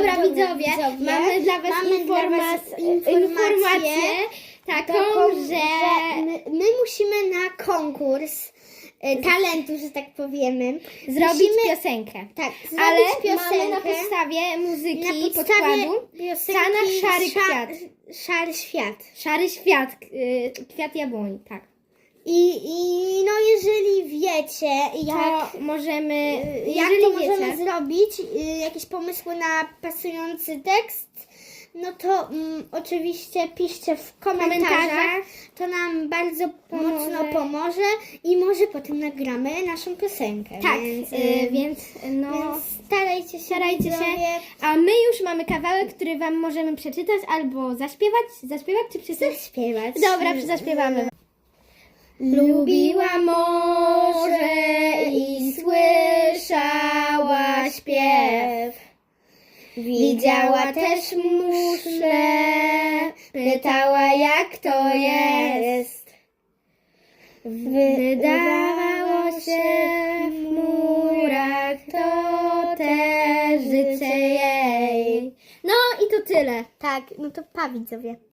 Dobra, Dobra, widzowie, widzowie, mamy dla Was mamy informas- informację, taką, Taką, że my, my musimy na konkurs e, talentu, że tak powiemy, zrobić musimy, piosenkę. tak, zrobić Ale piosenkę. mamy na podstawie muzyki na podstawie podkładu piosenki Szary Sza- Kwiat. Szary świat. Szary Świat, y, Kwiat Jabłoni, tak. I, I no jeżeli wiecie, jak, To możemy, jak jeżeli to możemy zrobić, y, jakieś pomysły na pasujący tekst, no to mm, oczywiście piszcie w komentarzach. komentarzach. To nam bardzo Pomoże. mocno pomoże i może potem nagramy naszą piosenkę. tak, więc, y, y, więc no... więc starajcie się, Starajcie się. widzowie. A my już mamy kawałek, który Wam możemy przeczytać albo zaśpiewać. Zaśpiewać czy przeczytać? zaśpiewać. Dobra, zaśpiewamy. Lubiła morze i słyszała śpiew. Widziała też muszlę, pytała jak to jest. Wydawało się w murach to też życie jej. No i to tyle. Tak, no to pa widzowie.